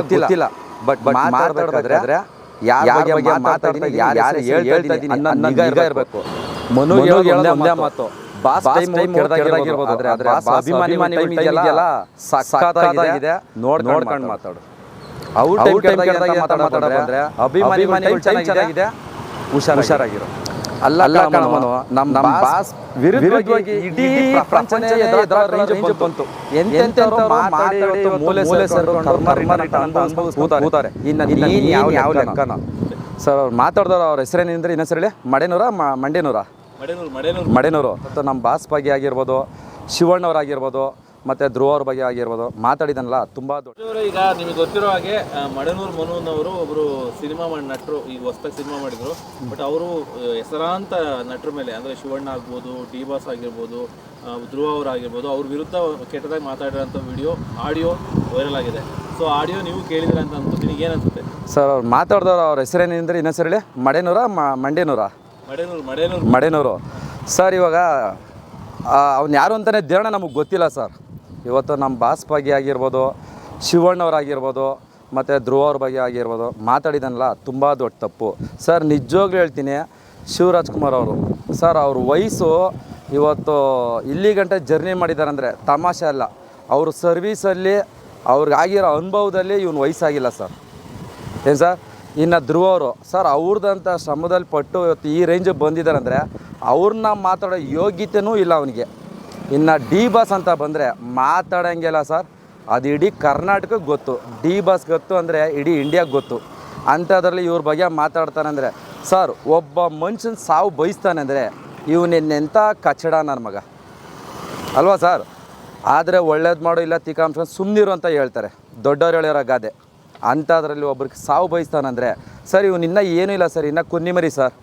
ಗೊತ್ತಿಲ್ಲ. But but ಮಾತಾಡ್ಬೇಕಾದ್ರೆ ಯಾರ ಬಗ್ಗೆ ಮಾತಾಡ್ತಾ ಯಾರು ಯಾರು ಹೇಳ್ತಾ ಇದ್ದೀನಿ ಅನ್ನೋ ನಿಗಾ ಇರಬೇಕು. ಮನು ಹೇಳೋದು ಒಂದೇ ಮಾತು. ಬಾಸ್ ಟೈಮ್ ಕೆಡದಾಗಿರ್ಬೋದು ಆದ್ರೆ ಆದ್ರೆ ಅಭಿಮಾನಿ ಟೈಮ್ ಇದೆಯಲ್ಲ ಸಕ್ಕತ್ತಾಗಿದೆ ನೋಡ್ ನೋಡ್ಕೊಂಡು ಮಾತಾಡು. ಅವ್ರ ಟೈಮ್ ಕೆಡದಾಗ ಮಾತಾಡ ಅಂದ್ರೆ ಅಭಿಮಾನಿ ಟೈಮ್ ಚೆನ್ನಾಗಿದೆ. ಹುಷಾರ್ ಹುಷಾರಾಗಿರೋ. ಅಲ್ಲ ನಮ್ಮ ನಮ್ಮ ಬಾಸ್ ವಿರುದ್ಧವಾಗಿ ಇಡೀ ಪ್ರಪಂಚನೇ ರೇಂಜ್ ಬಂತು. ಎಂತೆಂತವ್ರು ಮಾತಾಡಿ ಇವತ್ತು ಮೂಲೆ ಮೂಲೆ ಸೇರ್ಕೊಂಡು ಕರ್ಮ ಕೂತಾರೆ. ಇನ್ನು ನೀನು ಯಾವ ಯಾವ ಲೆಕ್ಕನ ಸರ್ ಅವ್ರು ಮಾತಾಡ್ದವ್ರು ಅವ್ರ ಹೆಸರೇನಿಂದ್ರೆ ಇನ್ನೊಂದು ಹೇಳಿ? ಮಡೆನೂರ ಮಂಡೇನೂರ ಮಡೇನೂರು ಮಡೆನೂರು. ಮಡೆನೂರು. ಮಡೆನೂರು. ಮತ್ತು ನಮ್ಮ ಬಾಸ್ ಬಗ್ಗೆ ಆಗಿರ್ಬೋದು ಶಿವಣ್ಣವ್ರಾಗಿರ್ಬೋದು ಮತ್ತು ಧ್ರುವ ಅವ್ರ ಬಗ್ಗೆ ಆಗಿರ್ಬೋದು. ಮಾತಾಡಿದನಲ್ಲ ತುಂಬ ದೊಡ್ಡ ಈಗ ನಿಮಗೆ ಗೊತ್ತಿರೋ ಹಾಗೆ ಮಡನೂರು ಮನೋನ್ ಅವರು ಒಬ್ಬರು ಸಿನಿಮಾ ಮಾಡಿ ನಟರು ಈಗ ಹೊಸ್ದಾಗಿ ಸಿನಿಮಾ ಮಾಡಿದ್ರು. ಬಟ್ ಅವರು ಹೆಸರಾಂತ ನಟರ ಮೇಲೆ ಅಂದರೆ ಶಿವಣ್ಣ ಆಗ್ಬೋದು ಡಿ ಬಾಸ್ ಆಗಿರ್ಬೋದು ಧ್ರುವ ಅವ್ರು ಆಗಿರ್ಬೋದು ಅವ್ರ ವಿರುದ್ಧ ಕೆಟ್ಟದಾಗಿ ಮಾತಾಡಿರೋಂಥ ವಿಡಿಯೋ ಆಡಿಯೋ ವೈರಲ್ ಆಗಿದೆ. ಸೊ ಆಡಿಯೋ ನೀವು ಕೇಳಿದ್ರೆ ಅಂತ ಅನ್ಕೋತೀನಿ ಏನನ್ಸುತ್ತೆ? ಸರ್ ಅವ್ರು ಮಾತಾಡ್ದವ್ರು ಅವ್ರ ಹೆಸರೇನಿಂದ್ರೆ ಇನ್ನೊಂದು ಹೇಳಿ. ಮಡೇನೂರ ಮಂಡೇನೂರ ಮಡೇನೂರು ಮಡೆನೂರು ಮಡೇನೂರು. ಮಡೆನೂರು. ಸರ್ ಇವಾಗ ಅವ್ನು ಯಾರು ಅಂತಲೇ ದೇವಣ ನಮಗೆ ಗೊತ್ತಿಲ್ಲ ಸರ್. ಇವತ್ತು ನಮ್ಮ ಬಾಸ್ ಬಗ್ಗೆ ಆಗಿರ್ಬೋದು ಶಿವಣ್ಣವರಾಗಿರ್ಬೋದು ಮತ್ತು ಧ್ರುವ ಅವ್ರ ಬಗ್ಗೆ ಆಗಿರ್ಬೋದು, ಮಾತಾಡಿದನಲ್ಲ, ತುಂಬ ದೊಡ್ಡ ತಪ್ಪು. ಸರ್ ನಿಜವಾಗ್ಲೂ ಹೇಳ್ತೀನಿ, ಶಿವರಾಜ್ ಕುಮಾರ್ ಅವರು, ಸರ್, ಅವ್ರ ವಯಸ್ಸು ಇವತ್ತು ಇಲ್ಲಿ ಗಂಟೆ ಜರ್ನಿ ಮಾಡಿದ್ದಾರೆ ಅಂದರೆ ತಮಾಷೆ ಅಲ್ಲ. ಅವರು ಸರ್ವೀಸಲ್ಲಿ ಅವ್ರಿಗಾಗಿರೋ ಅನುಭವದಲ್ಲಿ ಇವನು ವಯಸ್ಸಾಗಿಲ್ಲ ಸರ್. ಏನು ಸರ್? ಇನ್ನು ಧ್ರುವ ಅವರು, ಸರ್ ಅವ್ರದ್ದಂಥ ಶ್ರಮದಲ್ಲಿ ಪಟ್ಟು ಇವತ್ತು ಈ ರೇಂಜಿಗೆ ಬಂದಿದ್ದಾರೆ ಅಂದರೆ ಅವ್ರನ್ನ ಮಾತಾಡೋ ಯೋಗ್ಯತೆಯೂ ಇಲ್ಲ ಅವನಿಗೆ. ಇನ್ನು ಡಿ ಬಸ್ ಅಂತ ಬಂದರೆ ಮಾತಾಡೋಂಗಿಲ್ಲ ಸರ್. ಅದು ಇಡೀ ಕರ್ನಾಟಕಕ್ಕೆ ಗೊತ್ತು. ಡಿ ಬಸ್ ಗೊತ್ತು ಅಂದರೆ ಇಡೀ ಇಂಡಿಯಾಗೆ ಗೊತ್ತು. ಅಂಥದ್ರಲ್ಲಿ ಇವ್ರ ಬಗ್ಗೆ ಮಾತಾಡ್ತಾನೆ ಅಂದರೆ, ಸರ್, ಒಬ್ಬ ಮನುಷ್ಯನ ಸಾವು ಬಯಸ್ತಾನೆ ಅಂದರೆ ಇವನೆಂಥ ಕಚಡ ನನ್ನ ಮಗ? ಅಲ್ವಾ ಸರ್? ಆದರೆ ಒಳ್ಳೇದು ಮಾಡು, ಇಲ್ಲ ತಿಕಾಂಶ ಸುಮ್ಮನಿರು ಅಂತ ಹೇಳ್ತಾರೆ. ದೊಡ್ಡವ್ರು ಹೇಳಿರೋ ಗಾದೆ. ಅಂಥದ್ರಲ್ಲಿ ಒಬ್ರಿಗೆ ಸಾವು ಬಯಸ್ತಾನಂದರೆ ಸರ್, ಇವನು ಇನ್ನೂ ಏನೂ ಇಲ್ಲ ಸರ್. ಇನ್ನೂ ಕುನ್ನಿಮರಿ ಸರ್.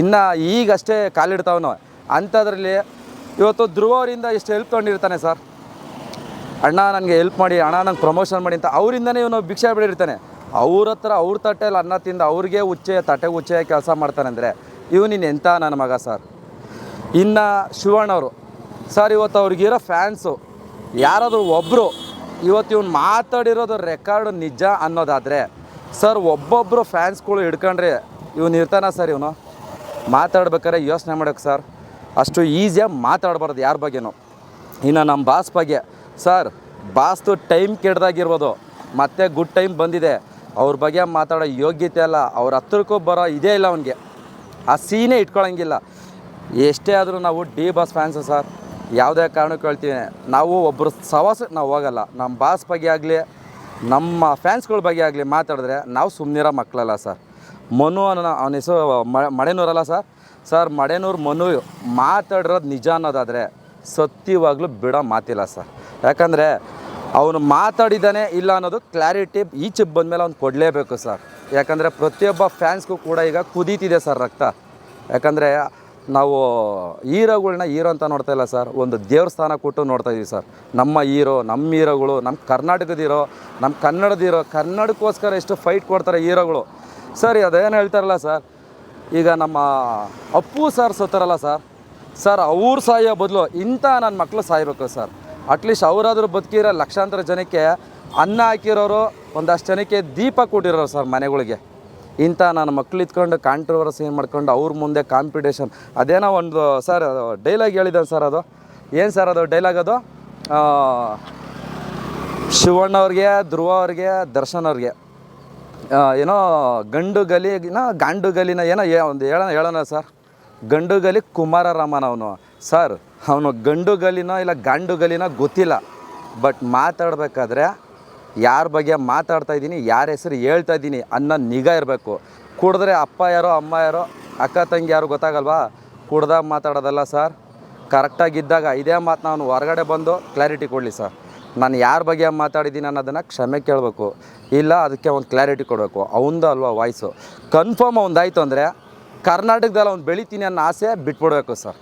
ಇನ್ನು ಈಗಷ್ಟೇ ಕಾಲಿಡ್ತಾವನು. ಅಂಥದ್ರಲ್ಲಿ ಇವತ್ತು ಧ್ರುವ ಅವರಿಂದ ಎಷ್ಟು ಹೆಲ್ಪ್ ತೊಗೊಂಡಿರ್ತಾನೆ ಸರ್ ಅಣ್ಣ ನನಗೆ ಹೆಲ್ಪ್ ಮಾಡಿ, ಅಣ್ಣ ನಂಗೆ ಪ್ರಮೋಷನ್ ಮಾಡಿ ಅಂತ ಅವರಿಂದನೇ ಇವನು ಭಿಕ್ಷೆ ಬಿಡಿರ್ತಾನೆ. ಅವ್ರ ಹತ್ರ ಅವ್ರ ತಟ್ಟೆಯಲ್ಲಿ ಅನ್ನ ತಿಂದು ಅವ್ರಿಗೆ ಉಚ್ಚೆ ತಟ್ಟೆ ಉಚ್ಚೆ ಕೆಲಸ ಮಾಡ್ತಾನೆ ಅಂದರೆ ಇವನಿನ್ ಎಂಥ ನನ್ನ ಮಗ ಸರ್ ಇನ್ನು ಶಿವಣ್ಣವರು ಸರ್ ಇವತ್ತು ಅವ್ರಿಗಿರೋ ಫ್ಯಾನ್ಸು ಯಾರಾದರೂ ಒಬ್ಬರು ಇವತ್ತು ಇವ್ನು ಮಾತಾಡಿರೋದು ರೆಕಾರ್ಡ್ ನಿಜ ಅನ್ನೋದಾದರೆ ಸರ್ ಒಬ್ಬೊಬ್ಬರು ಫ್ಯಾನ್ಸ್ಗಳು ಹಿಡ್ಕೊಂಡ್ರೆ ಇವನು ಇರ್ತಾನ ಸರ್ ಇವನು? ಮಾತಾಡ್ಬೇಕಾದ್ರೆ ಯೋಚನೆ ಮಾಡೋಕೆ ಸರ್ ಅಷ್ಟು ಈಸಿಯಾಗಿ ಮಾತಾಡಬಾರ್ದು ಯಾರ ಬಗ್ಗೆನೂ. ಇನ್ನು ನಮ್ಮ ಬಾಸ್ ಬಗ್ಗೆ, ಸರ್, ಬಾಸ್ದು ಟೈಮ್ ಕೆಡ್ದಾಗಿರ್ಬೋದು ಮತ್ತೆ ಗುಡ್ ಟೈಮ್ ಬಂದಿದೆ. ಅವ್ರ ಬಗ್ಗೆ ಮಾತಾಡೋ ಯೋಗ್ಯತೆ ಅಲ್ಲ, ಅವ್ರ ಹತ್ರಕ್ಕೂ ಬರೋ ಇದೇ ಇಲ್ಲ ಅವನಿಗೆ. ಆ ಸೀನೇ ಇಟ್ಕೊಳ್ಳೋಂಗಿಲ್ಲ ಎಷ್ಟೇ ಆದರೂ ನಾವು ಡಿ ಬಾಸ್ ಫ್ಯಾನ್ಸು ಸರ್, ಯಾವುದೇ ಕಾರಣಕ್ಕೆ ಹೇಳ್ತೀವಿ ನಾವು ಒಬ್ಬರು ಸವಾಸ, ನಾವು ಹೋಗಲ್ಲ. ನಮ್ಮ ಬಾಸ್ ಬಗ್ಗೆ ಆಗಲಿ, ನಮ್ಮ ಫ್ಯಾನ್ಸ್ಗಳ ಬಗ್ಗೆ ಆಗಲಿ ಮಾತಾಡಿದ್ರೆ ನಾವು ಸುಮ್ಮನಿರೋ ಮಕ್ಕಳಲ್ಲ ಸರ್. ಮನು ಅನ್ನೋ ಅವನ ಹೆಸರು ಮ- ಮಡೆನೂರಲ್ಲ ಸರ್? ಸರ್, ಮಡೆನೂರು ಮನು ಮಾತಾಡಿರೋದು ನಿಜ ಅನ್ನೋದಾದರೆ ಸತ್ಯವಾಗ್ಲೂ ಬಿಡೋ ಮಾತಿಲ್ಲ ಸರ್. ಯಾಕಂದರೆ ಅವನು ಮಾತಾಡಿದ್ದಾನೆ ಇಲ್ಲ ಅನ್ನೋದು ಕ್ಲಾರಿಟಿ ಈಚೆಗೆ ಬಂದಮೇಲೆ ಅವ್ನು ಕೊಡಲೇಬೇಕು ಸರ್. ಯಾಕಂದರೆ ಪ್ರತಿಯೊಬ್ಬ ಫ್ಯಾನ್ಸ್ಗೂ ಕೂಡ ಈಗ ಕುದೀತಿದೆ ಸರ್ ರಕ್ತ. ಯಾಕಂದರೆ ನಾವು ಹೀರೋಗಳನ್ನ ಹೀರೋ ಅಂತ ನೋಡ್ತಾ ಇಲ್ಲ ಸರ್. ಒಂದು ದೇವಸ್ಥಾನ ಕೊಟ್ಟು ನೋಡ್ತಾ ಇದ್ದೀವಿ ಸರ್. ನಮ್ಮ ಹೀರೋ, ನಮ್ಮ ಹೀರೋಗಳು, ನಮ್ಮ ಕರ್ನಾಟಕದ ಹೀರೋ, ನಮ್ಮ ಕನ್ನಡದ ಹೀರೋ, ಕನ್ನಡಕ್ಕೋಸ್ಕರ ಎಷ್ಟು ಫೈಟ್ ಕೊಡ್ತಾರೆ ಹೀರೋಗಳು. ಸರ್, ಅದೇನು ಹೇಳ್ತಾರಲ್ಲ ಸರ್? ಈಗ ನಮ್ಮ ಅಪ್ಪು ಸರ್ ಸತ್ತಾರಲ್ಲ ಸರ್? ಸರ್, ಅವ್ರು ಸಾಯೋ ಬದಲು ಇಂಥ ನನ್ನ ಮಕ್ಕಳು ಸಾಯಬೇಕು ಸರ್. ಅಟ್ಲೀಸ್ಟ್ ಅವರಾದರೂ ಬದುಕಿರೋ ಲಕ್ಷಾಂತರ ಜನಕ್ಕೆ ಅನ್ನ ಹಾಕಿರೋರು, ಒಂದಷ್ಟು ಜನಕ್ಕೆ ದೀಪ ಕೊಟ್ಟಿರೋರು ಸರ್ ಮನೆಗಳಿಗೆ. ಇಂಥ ನನ್ನ ಮಕ್ಳು ಇತ್ಕೊಂಡು ಕಾಂಟ್ರವರ್ಸಿ ಏನು ಮಾಡ್ಕೊಂಡು ಅವ್ರ ಮುಂದೆ ಕಾಂಪಿಟೇಷನ್ ಅದೇನೋ ಒಂದು ಸರ್ ಡೈಲಾಗ್ ಹೇಳಿದ್ದಾನೆ ಸರ್ ಅದು. ಏನು ಸರ್ ಅದು ಡೈಲಾಗ್ ಅದು? ಶಿವಣ್ಣವ್ರಿಗೆ, ಧ್ರುವ ಅವ್ರಿಗೆ, ದರ್ಶನ್ ಅವ್ರಿಗೆ. ಏನೋ ಗಂಡು ಗಲಿನ ಗಾಂಡು ಗಲಿನ ಏನೋ ಒಂದು ಹೇಳೋಣ ಹೇಳೋಣ ಸರ್. ಗಂಡು ಗಲಿ ಕುಮಾರರಾಮನ್ ಅವನು. ಸರ್, ಅವನು ಗಂಡು ಗಲಿನೋ ಇಲ್ಲ ಗಂಡು ಗಲಿನೋ ಗೊತ್ತಿಲ್ಲ. ಬಟ್ ಮಾತಾಡಬೇಕಾದ್ರೆ ಯಾರ ಬಗ್ಗೆ ಮಾತಾಡ್ತಾ ಇದ್ದೀನಿ, ಯಾರ ಹೆಸರು ಹೇಳ್ತಾ ಇದ್ದೀನಿ ಅನ್ನೋ ನಿಗಾ ಇರಬೇಕು. ಕುಡಿದ್ರೆ ಅಪ್ಪ ಯಾರೋ, ಅಮ್ಮ ಯಾರೋ, ಅಕ್ಕ, ತಂಗಿ ಯಾರು ಗೊತ್ತಾಗಲ್ವಾ? ಕುಡ್ದಾಗ ಮಾತಾಡೋದಲ್ಲ ಸರ್. ಕರೆಕ್ಟಾಗಿದ್ದಾಗ ಇದೇ ಮಾತು ನಾನು ಹೊರಗಡೆ ಬಂದು ಕ್ಲಾರಿಟಿ ಕೊಡಲಿ ಸರ್. ನಾನು ಯಾರ ಬಗ್ಗೆ ಮಾತಾಡಿದ್ದೀನಿ ಅನ್ನೋದನ್ನು ಕ್ಷಮೆ ಕೇಳಬೇಕು. ಇಲ್ಲ, ಅದಕ್ಕೆ ಒಂದು ಕ್ಲಾರಿಟಿ ಕೊಡಬೇಕು. ಅವಂದು ಅಲ್ವಾ ವಾಯ್ಸು ಕನ್ಫರ್ಮ್ ಒಂದಾಯ್ತು ಅಂದರೆ ಕರ್ನಾಟಕದಲ್ಲಿ ಅವ್ನು ಬೆಳಿತೀನಿ ಅನ್ನೋ ಆಸೆ ಬಿಟ್ಬಿಡ್ಬೇಕು ಸರ್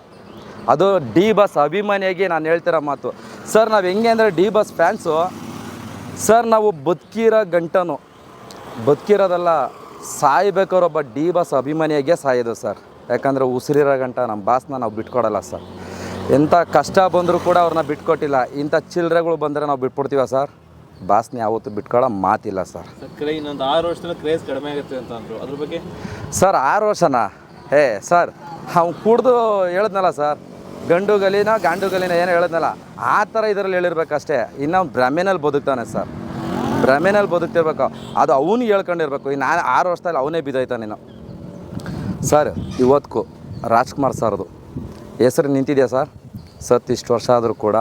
ಅದು ಡಿ ಬಸ್ ಅಭಿಮಾನಿಯಾಗಿ ನಾನು ಹೇಳ್ತಿರೋ ಮಾತು. ಸರ್ ನಾವು ಹೆಂಗೆ ಅಂದರೆ ಡಿ ಬಸ್ ಫ್ಯಾನ್ಸು ಸರ್ ನಾವು ಬದುಕಿರೋ ಗಂಟನು. ಬದುಕಿರೋದಲ್ಲ ಒಬ್ಬ ಡಿ ಬಸ್ ಅಭಿಮಾನಿಯಾಗೆ ಸಾಯೋದು ಸರ್ ಯಾಕಂದರೆ ಉಸಿರಿರೋ ಗಂಟ ನಮ್ಮ ಬಾಸ್ನ ನಾವು ಬಿಟ್ಕೊಡಲ್ಲ ಸರ್ ಎಂಥ ಕಷ್ಟ ಬಂದರೂ ಕೂಡ ಅವ್ರನ್ನ ಬಿಟ್ಕೊಟ್ಟಿಲ್ಲ. ಇಂಥ ಚಿಲ್ಲರೆಗಳು ಬಂದರೆ ನಾವು ಬಿಟ್ಬಿಡ್ತೀವ ಸರ್ ಬಾಸ್ನ ಯಾವತ್ತೂ ಬಿಟ್ಕೊಳ್ಳೋ ಮಾತಿಲ್ಲ ಸರ್. ಸರ್ ಕ್ರೇ ಇನ್ನೊಂದು ಆರು ವರ್ಷದಲ್ಲಿ ಕ್ರೇಜ್ ಕಡಿಮೆ ಆಗುತ್ತೆ ಅಂತ ಅಂದರು. ಅದ್ರ ಬಗ್ಗೆ? ಸರ್ ಆರು ವರ್ಷನ? ಏ ಸರ್ ಅವ್ನು ಕುಡ್ದು ಹೇಳಿದ್ನಲ್ಲ ಸರ್ ಗಂಡು ಗಲಿನ ಗಂಡು ಗಲಿನ ಏನು ಹೇಳಿದ್ನಲ್ಲ ಆ ಥರ ಇದರಲ್ಲಿ ಹೇಳಿರ್ಬೇಕಷ್ಟೇ. ಇನ್ನು ಅವ್ನು ಭ್ರಮೆನಲ್ಲಿ ಬದುಕ್ತಾನೆ ಸರ್. ಭ್ರಮೆನಲ್ಲಿ ಬದುಕ್ತಿರ್ಬೇಕು. ಅದು ಅವನು ಹೇಳ್ಕೊಂಡಿರ್ಬೇಕು. ಇನ್ನು ನಾನು ಆರು ವರ್ಷದಲ್ಲಿ ಅವನೇ ಬಿದ್ದೋಯ್ತಾನೇನು ನೀನು ಸರ್ ಇವತ್ತು ರಾಜ್ಕುಮಾರ್ ಸರ್ದು. ಹೆಸರು ನಿಂತಿದೆಯಾ ಸರ್? ಸತ್ ಇಷ್ಟು ವರ್ಷ ಆದರೂ ಕೂಡ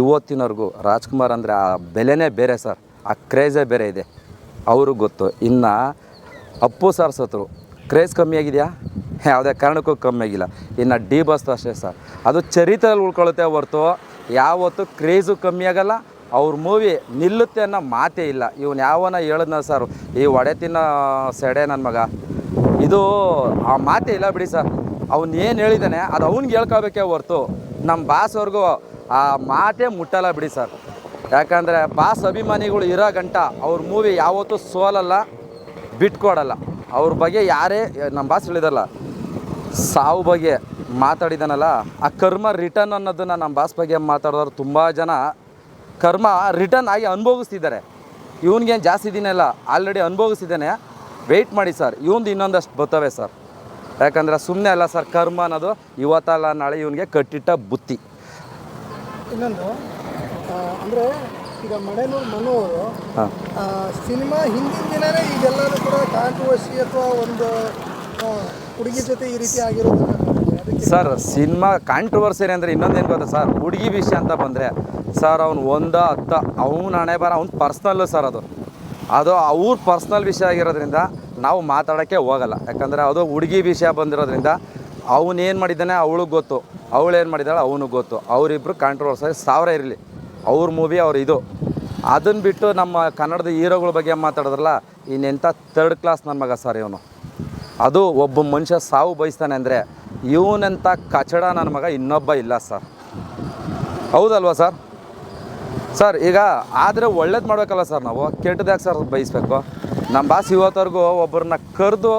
ಇವತ್ತಿನವರೆಗೂ ರಾಜ್ಕುಮಾರ್ ಅಂದರೆ ಆ ಬೆಲೆನೇ ಬೇರೆ ಸರ್. ಆ ಕ್ರೇಜೇ ಬೇರೆ ಇದೆ. ಅವ್ರಿಗೆ ಗೊತ್ತು. ಇನ್ನು ಅಪ್ಪು ಸರ್ ಸತ್ರು. ಕ್ರೇಜ್ ಕಮ್ಮಿ ಆಗಿದೆಯಾ? ಯಾವುದೇ ಕಾರಣಕ್ಕೂ ಕಮ್ಮಿ ಆಗಿಲ್ಲ. ಇನ್ನು ಡಿ ಬಸ್ ಅಷ್ಟೇ ಸರ್ ಅದು ಚರಿತ್ರೆಯಲ್ಲಿ ಉಳ್ಕೊಳ್ಳುತ್ತೆ ಹೊರ್ತು ಯಾವತ್ತೂ ಕ್ರೇಜು ಕಮ್ಮಿ ಆಗಲ್ಲ. ಅವ್ರ ಮೂವಿ ನಿಲ್ಲುತ್ತೆ ಅನ್ನೋ ಮಾತೇ ಇಲ್ಲ. ಇವನು ಯಾವನ ಹೇಳಿದ್ನ ಸರ್ ಈ ಒಡೆ ತಿನ್ನೋ ಸೆಡೆ ನನ್ನ ಮಗ. ಇದು ಆ ಮಾತೇ ಇಲ್ಲ ಬಿಡಿ ಸರ್ ಅವ್ನು ಏನು ಹೇಳಿದ್ದಾನೆ ಅದು ಅವ್ನಿಗೆ ಹೇಳ್ಕೊಬೇಕೇ ಹೊರ್ತು. ನಮ್ಮ ಬಾಸ್ವರೆಗೂ ಆ ಮಾತೇ ಮುಟ್ಟಲ್ಲ ಬಿಡಿ ಸರ್. ಯಾಕಂದರೆ ಬಾಸ್ ಅಭಿಮಾನಿಗಳು ಇರೋ ಗಂಟ ಅವ್ರ ಮೂವಿ ಯಾವತ್ತೂ ಸೋಲಲ್ಲ, ಬಿಟ್ಕೊಡಲ್ಲ. ಅವ್ರ ಬಗ್ಗೆ ಯಾರೇ ನಮ್ಮ ಬಾಸ್ ಹೇಳಿದಲ್ಲ, ಸಾವು ಬಗ್ಗೆ ಮಾತಾಡಿದಾನಲ್ಲ, ಆ ಕರ್ಮ ರಿಟರ್ನ್ ಅನ್ನೋದನ್ನು ನಮ್ಮ ಬಾಸ್ ಬಗ್ಗೆ ಮಾತಾಡೋರು ತುಂಬ ಜನ ಕರ್ಮ ರಿಟರ್ನ್ ಆಗಿ ಅನುಭವಿಸ್ತಿದ್ದಾರೆ. ಇವನಿಗೇನು ಜಾಸ್ತಿ ದಿನ ಇಲ್ಲ, ಆಲ್ರೆಡಿ ಅನುಭವಿಸಿದ್ದಾನೆ. ವೆಯ್ಟ್ ಮಾಡಿ ಸರ್ ಇವಂದು ಇನ್ನೊಂದಷ್ಟು ಬರ್ತವೆ ಸರ್. ಯಾಕಂದರೆ ಸುಮ್ಮನೆ ಅಲ್ಲ ಸರ್ ಕರ್ಮ ಅನ್ನೋದು ಇವತ್ತಲ್ಲ ನಾಳೆ ಇವನಿಗೆ ಕಟ್ಟಿಟ್ಟ ಬುತ್ತಿ. ಇನ್ನೊಂದು ಅಂದ್ರೆ ಈಗ ಮಣೇನೂರು ಮನು ಅವರು ಸಿನಿಮಾ ಹಿಂದಿನ ದಿನನೇ ಈಗೆಲ್ಲರೂ ಕೂಡ ಕಾಂಟ್ರವರ್ಸಿ ಅಥವಾ ಒಂದು ಹುಡುಗಿ ಜೊತೆ ಈ ರೀತಿ ಆಗಿರೋದು ಸರ್ ಸಿನಿಮಾ ಕಾಂಟ್ರವರ್ಸಿ ಅಂದರೆ ಇನ್ನೊಂದೇನು ಗೊತ್ತಾ ಸರ್ ಹುಡುಗಿ ವಿಷಯ ಅಂತ ಬಂದರೆ ಸರ್ ಅವ್ನು ಒಂದ ಹತ್ತ ಅವ್ನ ಹಣೆ ಬರ ಅವ್ನ ಪರ್ಸ್ನಲ್ಲು ಸರ್ ಅದು. ಅದು ಅವ್ರ ಪರ್ಸ್ನಲ್ ವಿಷಯ ಆಗಿರೋದ್ರಿಂದ ನಾವು ಮಾತಾಡೋಕ್ಕೆ ಹೋಗಲ್ಲ. ಯಾಕಂದರೆ ಅದು ಹುಡುಗಿ ವಿಷಯ ಬಂದಿರೋದ್ರಿಂದ ಅವನೇನು ಮಾಡಿದ್ದಾನೆ ಅವಳಿಗೆ ಗೊತ್ತು. ಅವಳೇನು ಮಾಡಿದ್ದಾಳೆ ಅವನಿಗೆ ಗೊತ್ತು. ಅವರಿಬ್ಬರು ಕಾಂಟ್ರವರ್ಸಿ ಸಾವಿರ ಇರಲಿ. ಅವ್ರ ಮೂವಿ ಅವ್ರ ಇದು. ಅದನ್ನು ಬಿಟ್ಟು ನಮ್ಮ ಕನ್ನಡದ ಹೀರೋಗಳ ಬಗ್ಗೆ ಮಾತಾಡಿದ್ರಲ್ಲ ಇನ್ನೆಂಥ ತರ್ಡ್ ಕ್ಲಾಸ್ ನನ್ನ ಮಗ ಸರ್ ಇವನು. ಅದು ಒಬ್ಬ ಮನುಷ್ಯ ಸಾವು ಬಯಸ್ತಾನೆ ಅಂದರೆ ಇವನಂಥ ಕಚಡ ನನ್ನ ಮಗ ಇನ್ನೊಬ್ಬ ಇಲ್ಲ ಸರ್ ಹೌದಲ್ವಾ ಸರ್ ಸರ್ ಈಗ ಆದರೆ ಒಳ್ಳೇದು ಮಾಡಬೇಕಲ್ಲ ಸರ್ ನಾವು. ಕೆಟ್ಟದಾಗ ಸರ್ ಬಯಸ್ಬೇಕು? ನಮ್ಮ ಬಾಸ್ ಇವತ್ತವರೆಗೂ ಒಬ್ಬರನ್ನ ಕರೆದು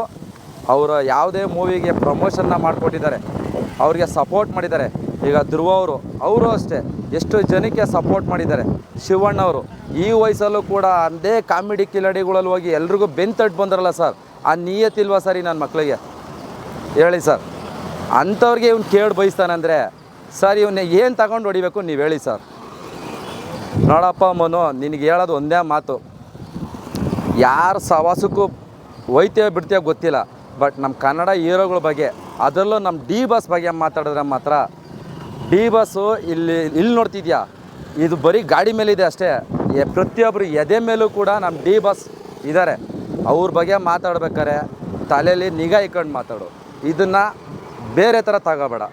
ಅವರು ಯಾವುದೇ ಮೂವಿಗೆ ಪ್ರಮೋಷನ್ನ ಮಾಡಿಕೊಟ್ಟಿದ್ದಾರೆ. ಅವ್ರಿಗೆ ಸಪೋರ್ಟ್ ಮಾಡಿದ್ದಾರೆ. ಈಗ ಧ್ರುವ ಅವರು ಅವರು ಅಷ್ಟೇ. ಎಷ್ಟು ಜನಕ್ಕೆ ಸಪೋರ್ಟ್ ಮಾಡಿದ್ದಾರೆ. ಶಿವಣ್ಣವರು ಈ ವಯಸ್ಸಲ್ಲೂ ಕೂಡ ಅದೇ ಕಾಮಿಡಿ ಕಿಲಾಡಿಗಳಲ್ಲಿ ಹೋಗಿ ಎಲ್ರಿಗೂ ಬೆಂತಟ್ಟು ಬಂದ್ರಲ್ಲ ಸರ್. ಆ ನಿಯತ್ತಿಲ್ವಾ ಸರ್ ಈ ನನ್ನ ಮಕ್ಕಳಿಗೆ ಹೇಳಿ ಸರ್. ಅಂಥವ್ರಿಗೆ ಇವ್ನು ಕೇಳಿ ಬಯಸ್ತಾನಂದರೆ ಸರ್ ಇವನ್ನ ಏನು ತಗೊಂಡು ಹೊಡಿಬೇಕು ನೀವು ಹೇಳಿ ಸರ್. ನೋಡಪ್ಪ ಮನು, ನಿನಗೆ ಹೇಳೋದು ಒಂದೇ ಮಾತು. ಯಾರು ಸವಾಸಕ್ಕೂ ಒಯ್ತೇವೆ ಬಿಡ್ತೇವೆ ಗೊತ್ತಿಲ್ಲ. ಬಟ್ ನಮ್ಮ ಕನ್ನಡ ಹೀರೋಗಳ ಬಗ್ಗೆ, ಅದರಲ್ಲೂ ನಮ್ಮ ಡಿ ಬಸ್ ಬಗ್ಗೆ ಮಾತಾಡಿದ್ರೆ ಮಾತ್ರ ಡಿ ಬಸ್ಸು ಇಲ್ಲಿ ಇಲ್ಲಿ ನೋಡ್ತಿದ್ಯಾ? ಇದು ಬರೀ ಗಾಡಿ ಮೇಲಿದೆ ಅಷ್ಟೇ. ಪ್ರತಿಯೊಬ್ಬರು ಎದೆ ಮೇಲೂ ಕೂಡ ನಮ್ಮ ಡಿ ಬಸ್ ಇದ್ದಾರೆ ಅವ್ರ ಬಗ್ಗೆ ಮಾತಾಡ್ಬೇಕಾರೆ ತಲೆಯಲ್ಲಿ ನಿಗಾ ಇಕ್ಕೊಂಡು ಮಾತಾಡು. ಇದನ್ನು ಬೇರೆ ಥರ ತಗೋಬೇಡ.